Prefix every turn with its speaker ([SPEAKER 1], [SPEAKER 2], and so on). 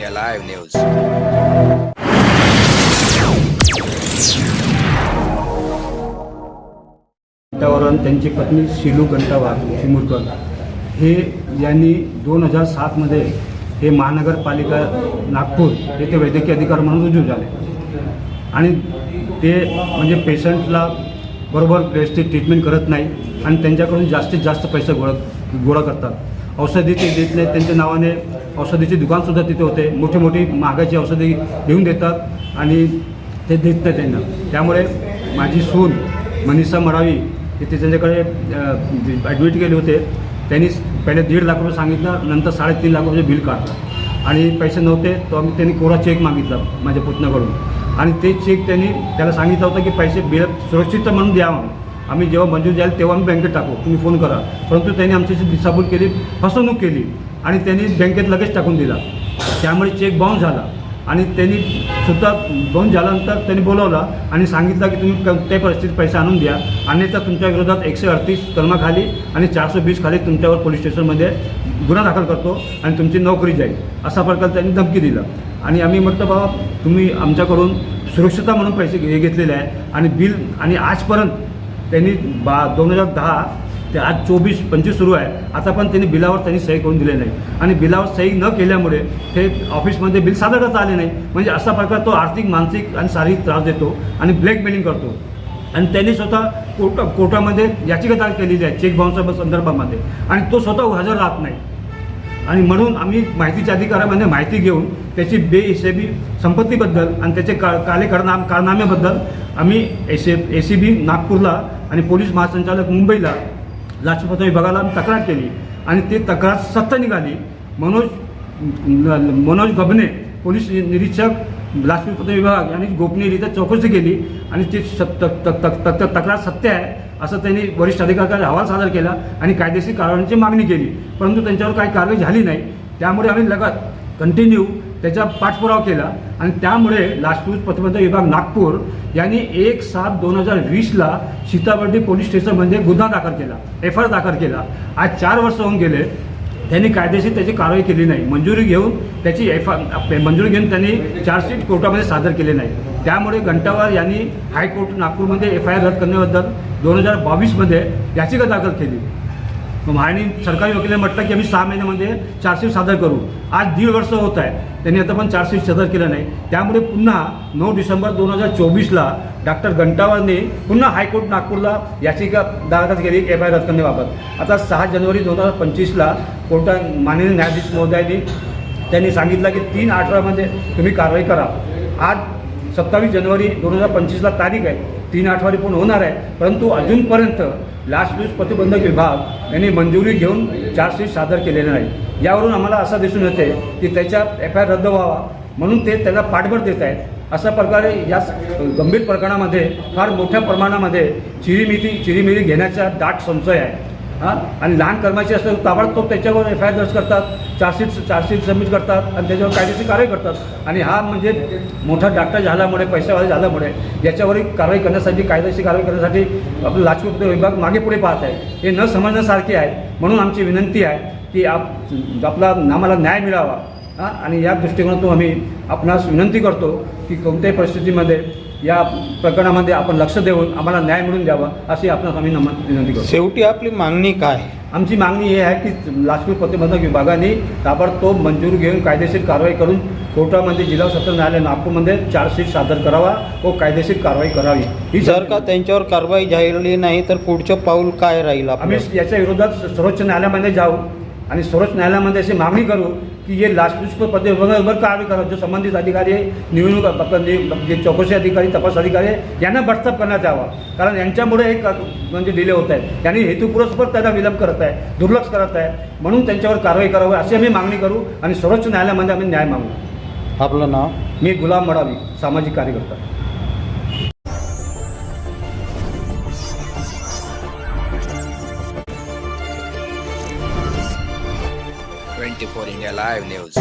[SPEAKER 1] India Live News.
[SPEAKER 2] त्यांची पत्नी शिलू घंटावार चिमुरकर हे यांनी दोन हजार सातमध्ये हे महानगरपालिका नागपूर येथे वैद्यकीय अधिकार म्हणून रुजू झाले. आणि ते म्हणजे पेशंटला बरोबर व्यवस्थित ट्रीटमेंट करत नाही आणि त्यांच्याकडून जास्तीत जास्त पैसे गोळा गोळा करतात. औषधी ते देत नाहीत. त्यांच्या नावाने औषधीचे दुकानसुद्धा तिथे होते. मोठी मोठी महागाची औषधी घेऊन देतात आणि ते देत नाही त्यांना. त्यामुळे माझी सून मनीषा मरावी हे ते त्यांच्याकडे ॲडमिट केले होते. त्यांनी पहिले दीड लाख रुपये सांगितलं नंतर साडेतीन लाख रुपये बिल काढलं. आणि पैसे नव्हते तो आम्ही त्यांनी कोरा चेक मागितला माझ्या पुतण्याकडून. आणि ते चेक त्यांनी त्याला सांगितलं होतं की पैसे बिल सुरक्षित म्हणून द्या म्हणून आम्ही जेव्हा मंजूर द्याल तेव्हा आम्ही बँकेत टाकू. तुम्ही फोन करा. परंतु त्यांनी आमच्याशी दिशाभूल केली फसवणूक केली आणि त्यांनी बँकेत लगेच टाकून दिला. त्यामुळे चेक बाउन्स झाला. आणि त्यांनी सुद्धा बाउन्स झाल्यानंतर त्यांनी बोलावला आणि सांगितलं की तुम्ही कोणत्याही परिस्थितीत पैसे आणून द्या. अन्यथा तुमच्या विरोधात एकशे अडतीस कलमाखाली आणि चारशे वीस खाली तुमच्यावर पोलीस स्टेशनमध्ये गुन्हा दाखल करतो आणि तुमची नोकरी जाईल. असा प्रकार त्यांनी धमकी दिला. आणि आम्ही म्हटलं बाबा तुम्ही आमच्याकडून सुरक्षितता म्हणून पैसे घे घेतलेले आहे आणि बिल आणि आजपर्यंत त्यांनी बा दोन हजार दहा ते आज चोवीस पंचवीस सुरू आहे. आता पण त्यांनी बिलावर त्यांनी सही करून दिले नाही. आणि बिलावर सही न केल्यामुळे ते ऑफिसमध्ये बिल सादर करता आले नाही. म्हणजे असा प्रकार तो आर्थिक मानसिक आणि शारीरिक त्रास देतो आणि ब्लॅकमेलिंग करतो. आणि त्यांनी स्वतः कोर्ट कोर्टामध्ये याचिका दाखल केलेली आहे चेक बाउन्सच्या संदर्भामध्ये. आणि तो स्वतः हजर राहत नाही. आणि म्हणून आम्ही माहितीच्या अधिकारामध्ये माहिती घेऊन त्याची बेहिशेबी संपत्तीबद्दल आणि त्याचे का काले कारनाम कारनाम्याबद्दल आम्ही एसे ए ए सी बी नागपूरला आणि पोलीस महासंचालक मुंबईला लाचपत विभागाला आम्ही तक्रार केली. आणि ती तक्रार सत्य निघाली. मनोज मनोज गबने पोलीस निरीक्षक लाचलुचपत विभाग यांनी गोपनीयरित्या चौकशी केली आणि ती तक्रार सत्य आहे असं त्यांनी वरिष्ठ अधिकाऱ्याकडे अहवाल सादर केला आणि कायदेशीर कारवाईची मागणी केली. परंतु त्यांच्यावर काही कारवाई झाली नाही. त्यामुळे आम्ही लगत कंटिन्यू त्याचा पाठपुरावा केला आणि त्यामुळे लाचलूच प्रतिबंधक विभाग नागपूर यांनी एक सात दोन हजार वीसला सीताबर्डी पोलीस स्टेशनमध्ये गुन्हा दाखल केला एफ आय आर दाखल केला. आज चार वर्ष होऊन गेले त्यांनी कायदेशीर त्याची कारवाई केली नाही. मंजुरी घेऊन त्याची एफ आय मंजुरी घेऊन त्यांनी चार्जशीट कोर्टामध्ये सादर केले नाही. त्यामुळे घंटावार यांनी हायकोर्ट नागपूरमध्ये एफ आय आर रद्द करण्याबद्दल दोन हजार बावीसमध्ये याचिका दाखल केली. मग सरकारी वकिलांनी म्हटलं की आम्ही सहा महिन्यामध्ये चार्जशीट सादर करू. आज दीड वर्ष होत आहे. त्यांनी आता पण चार्जशीट सादर केलं नाही. त्यामुळे पुन्हा नऊ डिसेंबर दोन हजार चोवीसला डॉक्टर घंटावारने पुन्हा हायकोर्ट नागपूरला याचिका दाखल केली एफ आय रद्द करण्याबाबत आता सहा जानेवारी दोन हजार पंचवीसला कोर्टा माननीय न्यायाधीश महोदयांनी त्यांनी सांगितलं की तीन आठवड्यामध्ये तुम्ही कारवाई करा. आज सत्तावीस जानेवारी दोन हजार पंचवीसला तारीख आहे. तीन आठवडे पूर्ण होणार आहे. परंतु अजूनपर्यंत लास्ट न्यूज प्रतिबंधक विभाग यांनी मंजुरी घेऊन चार्जशीट सादर केलेलं नाही. यावरून आम्हाला असं दिसून येते की त्याच्या एफ आय आर रद्द व्हावा म्हणून ते त्याला पाठबळ देत आहेत. अशा प्रकारे या गंभीर प्रकरणामध्ये फार मोठ्या प्रमाणामध्ये चिरीमिती चिरीमिरी घेण्याचा दाट संशय आहे. हां? आणि लहान कर्मचारी असतात ताबडतोब त्याच्यावर एफ आय आर दर्ज करतात चार्जशीट चार्जशीट सबमिट करतात आणि त्याच्यावर कायदेशीर कारवाई करतात. आणि हा म्हणजे मोठा डाक्टर झाल्यामुळे पैसेवाले झाल्यामुळे याच्यावरही कारवाई करण्यासाठी कायदेशीर कारवाई करण्यासाठी आपलं लाचलुचपत विभाग मागे पुढे पाहत आहे. हे न समजण्यासारखे आहे म्हणून आमची विनंती आहे की आप आपला आम्हाला न्याय मिळावा. हां? आणि या दृष्टिकोनातून आम्ही आपणास विनंती करतो की कोणत्याही परिस्थितीमध्ये या प्रकरणामध्ये आपण लक्ष देऊन आम्हाला न्याय मिळून द्यावा अशी आपणास आम्ही नम विनंती करतो.
[SPEAKER 3] शेवटी आपली मागणी काय?
[SPEAKER 2] आमची मागणी ही आहे की लाचलूच प्रतिबंधक विभागाने ताबडतोब मंजूर घेऊन कायदेशीर कारवाई करून कोर्टामध्ये जिल्हा सत्र न्यायालय नागपूरमध्ये चार्जशीट सादर करावा व कायदेशीर कारवाई करावी. ही
[SPEAKER 3] जर का त्यांच्यावर कारवाई झाली नाही तर पुढचं पाऊल काय राहील
[SPEAKER 2] आम्ही याच्या विरोधात सर्वोच्च न्यायालयामध्ये जाऊ. आणि सर्वोच्च न्यायालयामध्ये अशी मागणी करू की हे लाचलुचपत पद्धती विभागावर कारवाई करा. जो संबंधित अधिकारी निवडणूक जे चौकशी अधिकारी तपास अधिकारी यांना बडतप करण्यात यावा. कारण यांच्यामुळे एक म्हणजे डिले होत आहे यांनी हेतुपुरस्पर त्यांना विलंब करत आहे दुर्लक्ष करत आहे. म्हणून त्यांच्यावर कारवाई करावी अशी आम्ही मागणी करू आणि सर्वोच्च न्यायालयामध्ये आम्ही न्याय मागू.
[SPEAKER 3] आपलं नाव?
[SPEAKER 2] मी गुलाम मडावी सामाजिक कार्यकर्ता.
[SPEAKER 1] 24 India Live News.